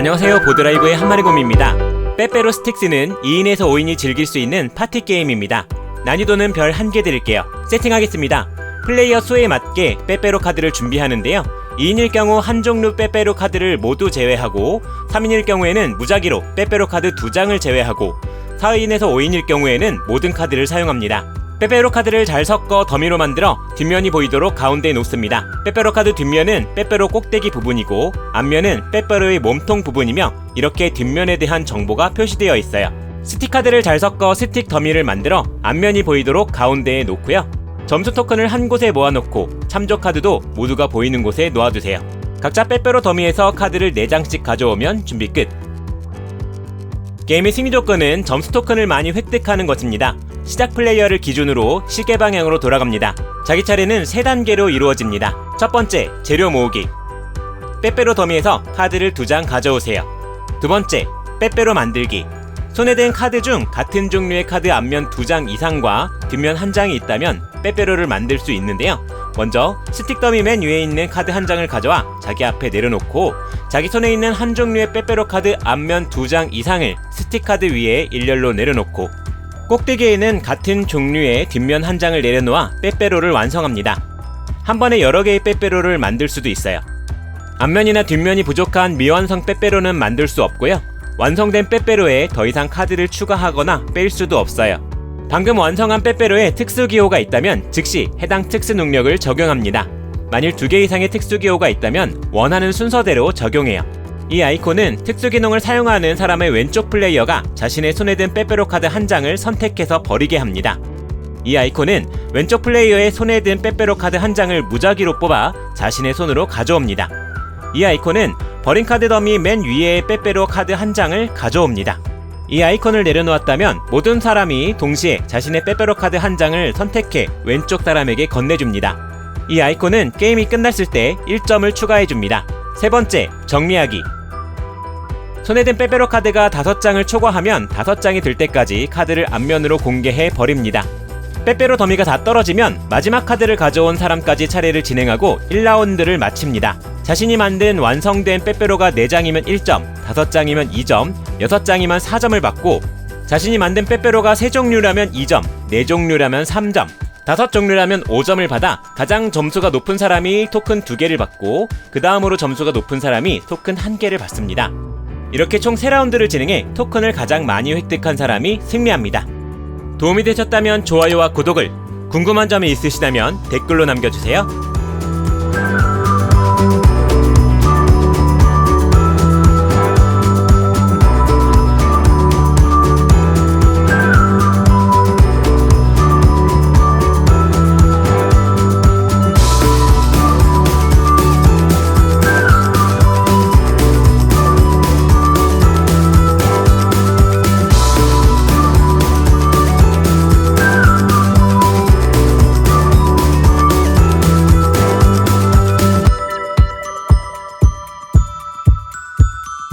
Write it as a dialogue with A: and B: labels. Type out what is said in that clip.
A: 안녕하세요. 보드라이브의 한마리곰입니다. 빼빼로 스틱스는 2인에서 5인이 즐길 수 있는 파티 게임입니다. 난이도는 별 1개 드릴게요. 세팅하겠습니다. 플레이어 수에 맞게 빼빼로 카드를 준비하는데요. 2인일 경우 한 종류 빼빼로 카드를 모두 제외하고 3인일 경우에는 무작위로 빼빼로 카드 2장을 제외하고 4인에서 5인일 경우에는 모든 카드를 사용합니다 빼빼로 카드를 잘 섞어 더미로 만들어 뒷면이 보이도록 가운데에 놓습니다. 빼빼로 카드 뒷면은 빼빼로 꼭대기 부분이고 앞면은 빼빼로의 몸통 부분이며 이렇게 뒷면에 대한 정보가 표시되어 있어요. 스틱 카드를 잘 섞어 스틱 더미를 만들어 앞면이 보이도록 가운데에 놓고요. 점수 토큰을 한 곳에 모아놓고 참조 카드도 모두가 보이는 곳에 놓아두세요. 각자 빼빼로 더미에서 카드를 4장씩 가져오면 준비 끝. 게임의 승리 조건은 점수 토큰을 많이 획득하는 것입니다. 시작 플레이어를 기준으로 시계 방향으로 돌아갑니다. 자기 차례는 세 단계로 이루어집니다. 첫 번째, 재료 모으기. 빼빼로 더미에서 카드를 두장 가져오세요. 두 번째, 빼빼로 만들기. 손에 든 카드 중 같은 종류의 카드 앞면 두장 이상과 뒷면 한 장이 있다면 빼빼로를 만들 수 있는데요. 먼저 스틱 더미 맨 위에 있는 카드 한 장을 가져와 자기 앞에 내려놓고 자기 손에 있는 한 종류의 빼빼로 카드 앞면 두장 이상을 스틱 카드 위에 일렬로 내려놓고 꼭대기에는 같은 종류의 뒷면 한 장을 내려놓아 빼빼로를 완성합니다. 한 번에 여러 개의 빼빼로를 만들 수도 있어요. 앞면이나 뒷면이 부족한 미완성 빼빼로는 만들 수 없고요. 완성된 빼빼로에 더 이상 카드를 추가하거나 뺄 수도 없어요. 방금 완성한 빼빼로에 특수 기호가 있다면 즉시 해당 특수 능력을 적용합니다. 만일 두 개 이상의 특수 기호가 있다면 원하는 순서대로 적용해요. 이 아이콘은 특수 기능을 사용하는 사람의 왼쪽 플레이어가 자신의 손에 든 빼빼로 카드 한 장을 선택해서 버리게 합니다. 이 아이콘은 왼쪽 플레이어의 손에 든 빼빼로 카드 한 장을 무작위로 뽑아 자신의 손으로 가져옵니다. 이 아이콘은 버린 카드 더미 맨 위에 빼빼로 카드 한 장을 가져옵니다. 이 아이콘을 내려놓았다면 모든 사람이 동시에 자신의 빼빼로 카드 한 장을 선택해 왼쪽 사람에게 건네줍니다. 이 아이콘은 게임이 끝났을 때 1점을 추가해줍니다. 세 번째, 정리하기. 손에 든 빼빼로 카드가 5장을 초과하면 5장이 될 때까지 카드를 앞면으로 공개해 버립니다. 빼빼로 더미가 다 떨어지면 마지막 카드를 가져온 사람까지 차례를 진행하고 1라운드를 마칩니다. 자신이 만든 완성된 빼빼로가 4장이면 1점, 5장이면 2점, 6장이면 4점을 받고 자신이 만든 빼빼로가 3종류라면 2점, 4종류라면 3점, 5종류라면 5점을 받아 가장 점수가 높은 사람이 토큰 2개를 받고 그 다음으로 점수가 높은 사람이 토큰 1개를 받습니다. 이렇게 총 3라운드를 진행해 토큰을 가장 많이 획득한 사람이 승리합니다. 도움이 되셨다면 좋아요와 구독을, 궁금한 점이 있으시다면 댓글로 남겨주세요.